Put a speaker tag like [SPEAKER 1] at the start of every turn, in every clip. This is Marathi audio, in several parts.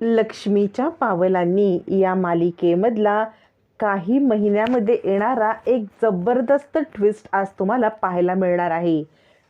[SPEAKER 1] लक्ष्मीच्या पावलांनी या मालिकेमधला काही महिन्यामध्ये येणारा एक जबरदस्त ट्विस्ट आज तुम्हाला पाहायला मिळणार आहे.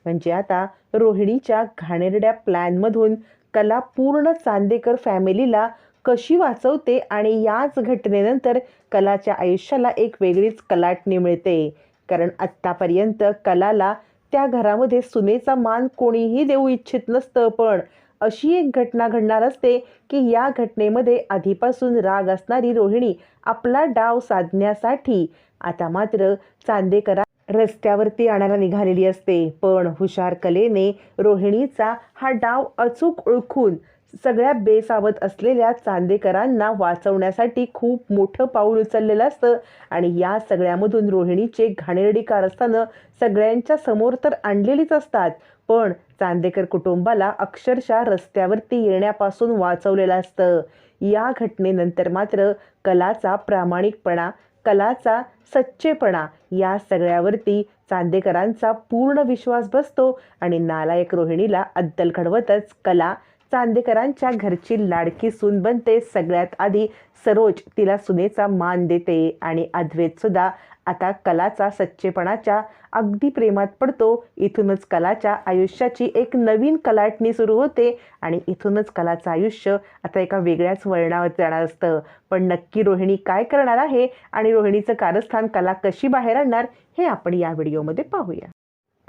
[SPEAKER 1] म्हणजे आता रोहिणीच्या घाणेरड्या प्लॅनमधून कला पूर्ण चांदेकर फॅमिलीला कशी वाचवते आणि याच घटनेनंतर कलाच्या आयुष्याला एक वेगळीच कलाटणी मिळते. कारण आत्तापर्यंत कलाला त्या घरामध्ये सुनेचा मान कोणीही देऊ इच्छित नसतं पण अशी एक घटना घडणार असते की या घटनेमध्ये आधीपासून राग असणारी रोहिणी आपला डाव साधण्यासाठी आता मात्र चांदेकरा रस्त्यावरती आणायला निघालेली असते. पण हुशार कलेने रोहिणीचा हा डाव अचूक ओळखून सगळ्या बेसावत असलेल्या चांदेकरांना वाचवण्यासाठी खूप मोठं पाऊल उचललेलं असतं. आणि या सगळ्यामधून रोहिणीचे घाणेरडी कारस्थानं सगळ्यांच्या समोर तर आणलेलीच असतात. पण चांदेकर कुटुंबाला अक्षरशः रस्त्यावरती येण्यापासून वाचवलेलं असतं. या घटनेनंतर मात्र कलाचा प्रामाणिकपणा कलाचा सच्चेपणा या सगळ्यावरती चांदेकरांचा पूर्ण विश्वास बसतो. आणि नालायक रोहिणीला अद्दल घडवतच कला चांदेकरांच्या घरची लाडकी सून बनते. सगळ्यात आधी सरोज तिला सुनेचा मान देते आणि अद्वैत सुद्धा आता कलाचा सच्चेपणाच्या अगदी प्रेमात पडतो. इथूनच कलाच्या आयुष्याची एक नवीन कलाटणी सुरू होते आणि इथूनच कलाचं आयुष्य आता एका वेगळ्याच वळणावर जाणार असतं. पण नक्की रोहिणी काय करणार आहे आणि रोहिणीचं कारस्थान कला कशी बाहेर आणणार हे आपण या व्हिडिओमध्ये पाहूया.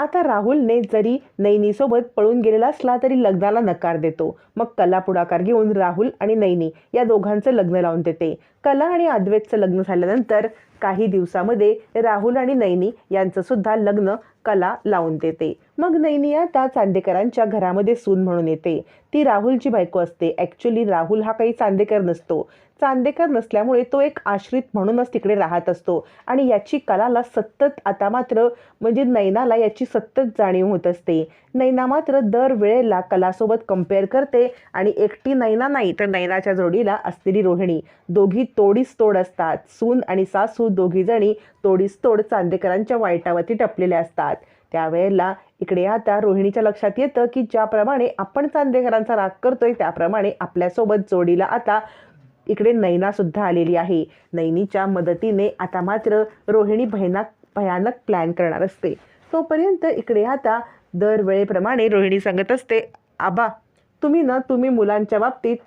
[SPEAKER 1] आता राहुलने जरी नैनीसोबत पळून गेलेला असला तरी लग्नाला नकार देतो. मग कला पुढाकार घेऊन राहुल आणि नैनी या दोघांचं लग्न लावून देते. कला आणि अद्वैतचं लग्न झाल्यानंतर काही दिवसामध्ये राहुल आणि नैनी यांचं सुद्धा लग्न कला लावून देते. मग नैनी आता चांदेकरांच्या घरामध्ये सून म्हणून येते. ती राहुलची बायको असते. ॲक्च्युली राहुल हा काही चांदेकर नसतो. चांदेकर नसल्यामुळे तो एक आश्रित म्हणूनच तिकडे राहत असतो. आणि याची कलाला सतत आता मात्र म्हणजे नैनाला याची सतत जाणीव होत असते. नैना मात्र दर वेळेला कलासोबत कंपेअर करते आणि एकटी नैना नाही तर नैनाच्या जोडीला असलेली रोहिणी. दोघी तोडीस तोड असतात. सून आणि सासू दोघी जणी तोडीस तोड चांदेकरांच्या वाईटावरती टपलेल्या असतात. त्यावेळेला इकडे आता रोहिणीच्या लक्षात येतं की ज्याप्रमाणे आपण चांदेकरांचा राग करतोय त्याप्रमाणे आपल्यासोबत जोडीला आता इकडे नैना सुद्धा आलेली आहे. नैनीच्या मदतीने आता मात्र रोहिणी भयानक भयानक प्लॅन करणार असते. तोपर्यंत इकडे आता दरवेळेप्रमाणे रोहिणी सांगत असते आबा तुम्ही ना तुम्ही मुलांच्या बाबतीत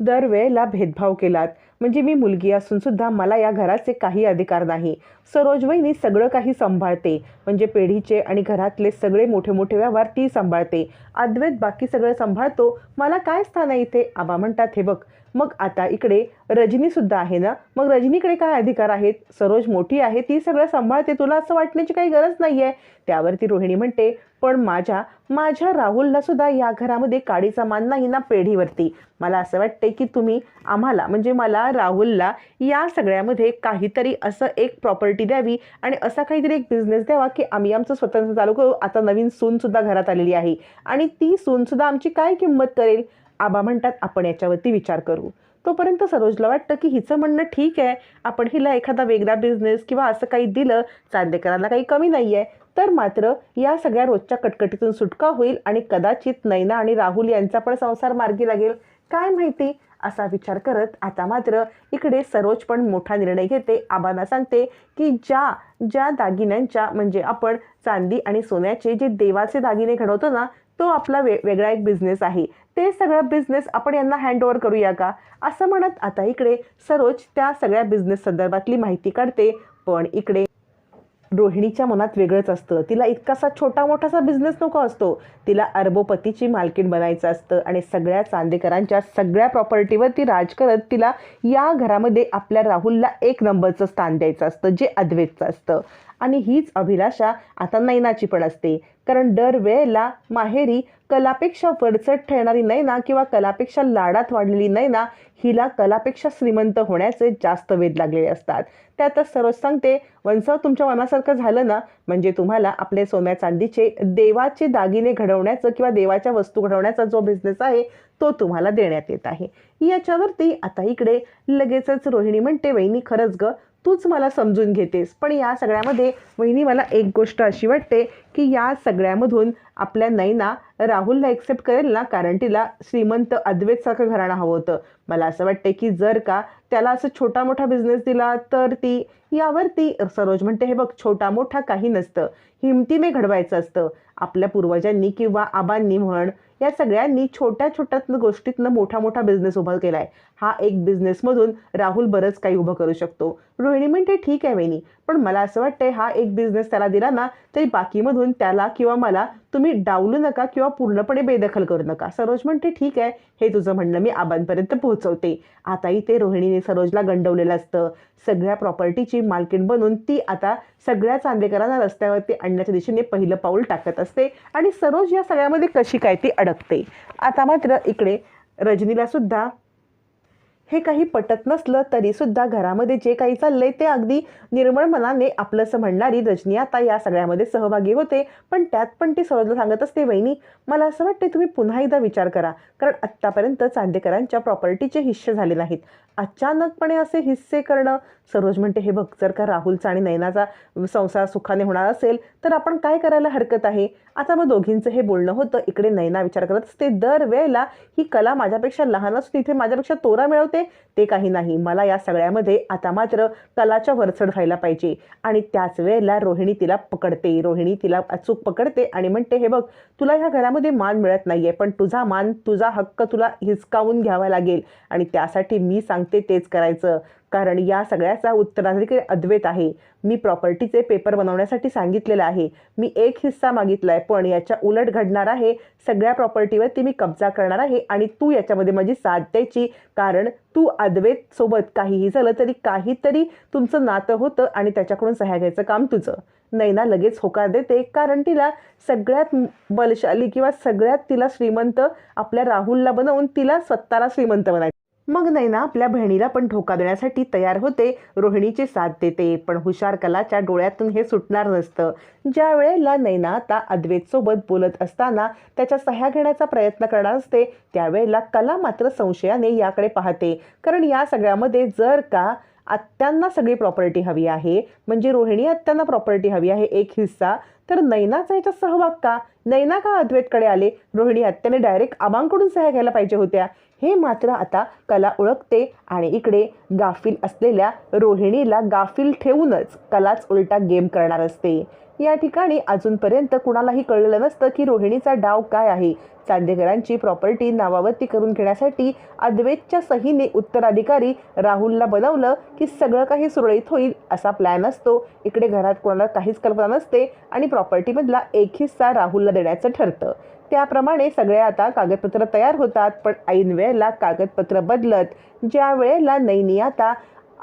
[SPEAKER 1] दरवेळेला भेदभाव केलात. म्हणजे मी मुलगी असून सुद्धा मला या घराचे काही अधिकार नाही. सरोज वहिनी सगळं काही सांभाळते. म्हणजे पेढीचे आणि घरातले सगळे मोठे मोठे व्यवहार ती सांभाळते. अद्वैत बाकी सगळं सांभाळतो. मला काय स्थान आहे इथे? आबा म्हणतात हे बघ मग आता इकडे रजनीसुद्धा आहे ना? मग रजनीकडे काय अधिकार आहेत? सरोज मोठी आहे ती सगळं सांभाळते. तुला असं वाटण्याची काही गरज नाही आहे त्यावरती रोहिणी म्हणते पण माझ्या माझ्या राहुलला सुद्धा या घरामध्ये काडीचा मान नाही ना पेढीवरती. मला असं वाटते की तुम्ही आम्हाला म्हणजे मला राहुलला या सगळ्यामध्ये काहीतरी असं एक प्रॉपर्टी द्यावी आणि असा काहीतरी एक बिझनेस द्यावा की आम्ही आमचं स्वतंत्र चालू करू. आता नवीन सूनसुद्धा घरात आलेली आहे. आणि ती सूनसुद्धा आमची काय किंमत करेल? आबा म्हणतात आपण याच्यावरती विचार करू. तोपर्यंत सरोजला वाटतं की हिचं म्हणणं ठीक आहे. आपण हिला एखादा वेगळा बिझनेस किंवा असं काही दिलं चांदेकरांना काही कमी नाही आहे तर मात्र या सगळ्या रोजच्या कटकटीतून सुटका होईल आणि कदाचित नैना आणि राहुल यांचा पण संसार मार्गी लागेल. काय माहिती? असा विचार करत आता मात्र इकडे सरोज पण मोठा निर्णय घेते. आबांना सांगते की ज्या ज्या दागिन्यांच्या म्हणजे आपण चांदी आणि सोन्याचे जे देवाचे दागिने घडवतो ना तो आपला वे वेगळा एक बिझनेस आहे. ते सगळं बिझनेस आपण यांना हँडओव्हर करूया का? असं म्हणत आता इकडे सरोज त्या सगळ्या बिझनेस संदर्भातली माहिती काढते. पण इकडे रोहिणीच्या मनात वेगळंच असतं. तिला इतकासा छोटा मोठासा बिझनेस नको असतो. तिला अरबोपतीची मालकीण बनायचं असतं आणि सगळ्या चांदेकरांच्या सगळ्या प्रॉपर्टीवर ती राज करत तिला या घरामध्ये आपल्या राहुलला एक नंबरचं स्थान द्यायचं असतं जे अद्वैतचं असतं. आणि हीच अभिलाषा आता नैनाची पण असते. कारण दरवेळेला माहेरी कलापेक्षा वरचढ ठरणारी नैना किंवा कलापेक्षा लाडात वाढलेली नैना हिला कलापेक्षा श्रीमंत होण्याचे जास्त वेध लागलेले असतात. त्यातच सर्वच सांगते. वंसव तुमच्या मनासारखं झालं ना? म्हणजे तुम्हाला आपले सोन्या चांदीचे देवाचे दागिने घडवण्याचं किंवा देवाच्या वस्तू घडवण्याचा जो बिझनेस आहे तो तुम्हाला देण्यात येत आहे. याच्यावरती आता इकडे लगेचच रोहिणी म्हणते वहिनी खरंच ग तूच मला समजून घेतेस. पण या सगळ्यामध्ये वहिनी मला एक गोष्ट अशी वाटते की या सग सगळ्यामधून आपल्या नैना राहुलला एक्सेप्ट करेल ना? कारण तिला श्रीमंत अद्वैतसारखं घराणं हवं होतं. मला असं वाटते की जर का त्याला असं छोटा मोठा बिझनेस दिला तर ती यावरती सरोज म्हणते हे बघ छोटा मोठा काही नसतं. हिमतीने घडवायचं असतं. आपल्या पूर्वजांनी किंवा आबांनी म्हण या सगळ्यांनी छोट्या छोट्या गोष्टीतनं मोठा मोठा बिझनेस उभा केलाय. हा एक बिझनेसमधून राहुल बरंच काही उभं करू शकतो. रोहिणी म्हणते ठीक आहे वहिनी पण मला असं वाटतंय हा एक बिझनेस त्याला दिला ना तरी बाकीमधून त्याला किंवा मला तुम्ही डावलू नका किंवा पूर्णपणे बेदखल करू नका. सरोज म्हणते ठीक आहे हे तुझं म्हणणं मी आबांपर्यंत पोहोचवते. आता इथे रोहिणीने सरोजला गंडवलेलं असतं. सगळ्या प्रॉपर्टीची मालकीण बनून ती आता सगळ्या चांदेकरांना रस्त्यावरती आणण्याच्या दिशेने पहिलं पाऊल टाकत असते आणि सरोज या सगळ्यामध्ये कशी काय ती अडकते. आता मात्र इकडे रजनीला सुद्धा हे काही पटत नसलं तरीसुद्धा घरामध्ये जे काही चाललंय ते अगदी निर्मळ मनाने आपलंसं म्हणणारी रजनी आता या सगळ्यामध्ये सहभागी होते. पण त्यात पण ती सरोजला सांगत असते वहिनी मला असं वाटते तुम्ही पुन्हा एकदा विचार करा. कारण आत्तापर्यंत चांदेकरांच्या प्रॉपर्टीचे हिस्से झाले नाहीत. अचानकपणे असे हिस्से करणं. सरोज म्हणते हे बघ जर का राहुलचा आणि नयनाचा संसार सुखाने होणार असेल तर आपण काय करायला हरकत आहे? आता मग दोघींचं हे बोलणं होतं. इकडे नयना विचार करत असते दर वेळेला ही कला माझ्यापेक्षा लहान असून इथे माझ्यापेक्षा तोरा मिळवते. ते काही नाही. मला या सगळ्यामध्ये आता मात्र कलाच्या वरचढ व्हायला पाहिजे. आणि त्याच वेळेला रोहिणी तिला पकडते. रोहिणी तिला अचूक पकडते आणि म्हणते हे बघ तुला ह्या घरामध्ये मान मिळत नाहीये पण तुझा मान तुझा हक्क तुला हिसकावून घ्यावा लागेल. आणि त्यासाठी मी सांगते तेच करायचं. कारण या सगळ्याचा उत्तराधिकारी अद्वैत आहे. मी प्रॉपर्टीचे पेपर बनवण्यासाठी सांगितलेलं आहे. मी एक हिस्सा मागितलाय पण याच्या उलट घडणार आहे. सगळ्या प्रॉपर्टीवरती मी कब्जा करणार आहे आणि तू याच्यामध्ये माझी साथ द्यायची. कारण तू अद्वैत सोबत काहीही झालं तरी काहीतरी तुमचं नातं होतं आणि त्याच्याकडून सह्या घ्यायचं काम तुझं. नैना लगेच होकार देते. कारण तिला सगळ्यात बलशाली किंवा सगळ्यात तिला श्रीमंत आपल्या राहुलला बनवून तिला स्वतःला श्रीमंत बनायचं मग नैना आपल्या बहिणीला पण धोका देण्यासाठी तयार होते. रोहिणीची साथ देते पण हुशार कलाच्या डोळ्यातून हे सुटणार नसतं. ज्या वेळेला नैना आता अद्वेतसोबत बोलत असताना त्याच्या सह्या घेण्याचा प्रयत्न करणार असते त्यावेळेला कला मात्र संशयाने याकडे पाहते. कारण या सगळ्यामध्ये जर का आत्यांना सगळी प्रॉपर्टी हवी आहे म्हणजे रोहिणी आत्यांना प्रॉपर्टी हवी आहे एक हिस्सा तर नैनाचा याच्यात सहभाग का? नैना का अद्वैतकडे आले? रोहिणी आत्याने डायरेक्ट आबांकडून सह्या घ्यायला पाहिजे होत्या. हे मात्र आता कला ओळखते आणि इकडे गाफील असलेल्या रोहिणीला गाफील ठेवूनच कलाच उलटा गेम करणार असते. या ठिकाणी अजूनपर्यंत कुणालाही कळलेलं नसतं की रोहिणीचा डाव काय आहे. चांदेकरांची प्रॉपर्टी नावावरती करून घेण्यासाठी अद्वैतच्या सहीने उत्तराधिकारी राहुलला बनवलं की सगळं काही सुरळीत होईल असा प्लॅन असतो. इकडे घरात कोणाला काहीच कल्पना नसते आणि प्रॉपर्टीमधला एक हिस्सा राहुलला देण्याचं ठरतं. त्याप्रमाणे सगळे आता कागदपत्र तयार होतात पण ऐन वेळेला कागदपत्र बदलत ज्या वेळेला नैनी आता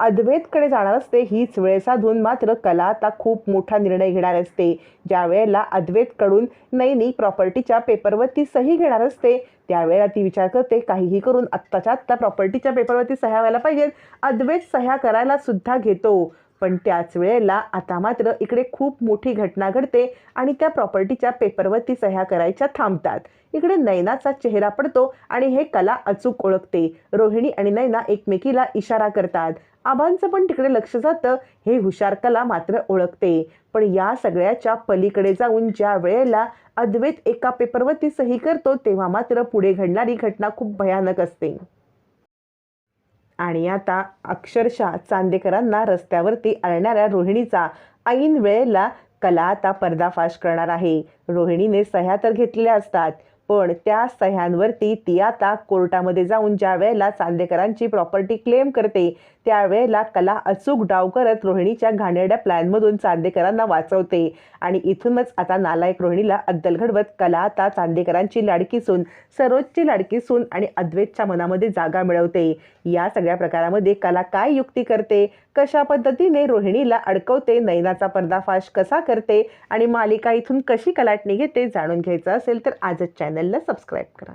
[SPEAKER 1] अद्वैतकडे जाणार असते हीच वेळ साधून मात्र कला आता खूप मोठा निर्णय घेणार असते. ज्या वेळेला अद्वैतकडून नैनी प्रॉपर्टीच्या पेपरवरती सही घेणार असते त्यावेळेला ती विचार करते काहीही करून आत्ताच्या आत्ता प्रॉपर्टीच्या पेपरवरती सह्या व्हायला पाहिजेत. अद्वैत सह्या करायला सुद्धा घेतो. पण त्याच वेळेला आता मात्र इकडे खूप मोठी घटना घडते आणि त्या प्रॉपर्टीच्या पेपरवरती सह्या करायच्या थांबतात. इकडे नैनाचा चेहरा पडतो आणि हे कला अचूक ओळखते. रोहिणी आणि नैना एकमेकीला इशारा करतात. आबांचं पण तिकडे लक्ष जातं. हे हुशार कला मात्र ओळखते. पण या सगळ्याच्या पलीकडे जाऊन ज्या वेळेला अद्वैत एका पेपरवरती सही करतो तेव्हा मात्र पुढे घडणारी घटना खूप भयानक असते. आणि आता अक्षरशः चांदेकरांना रस्त्यावरती आणणाऱ्या रोहिणीचा ऐन वेळेला कला आता पर्दाफाश करणार आहे. रोहिणीने सह्या तर घेतलेल्या असतात पण त्या सह्यांवरती ती आता कोर्टामध्ये जाऊन ज्या वेळेला चांदेकरांची प्रॉपर्टी क्लेम करते त्यावेळेला कला अचूक डाव करत रोहिणीच्या घाणेरड्या प्लॅनमधून चांदेकरांना वाचवते. आणि इथूनच आता नालायक रोहिणीला अद्दल घडवत कला आता चांदेकरांची लाडकी सून सरोजची लाडकी सून आणि अद्वैतच्या मनामध्ये जागा मिळवते. या सगळ्या प्रकारामध्ये कला काय युक्ती करते? कशा पद्धतीने रोहिणीला अडकवते? नैनाचा पर्दाफाश कसा करते? आणि मालिका इथून कशी कलाटणी घेते? जाणून घ्यायचं असेल तर आजच चॅनलला सबस्क्राईब करा.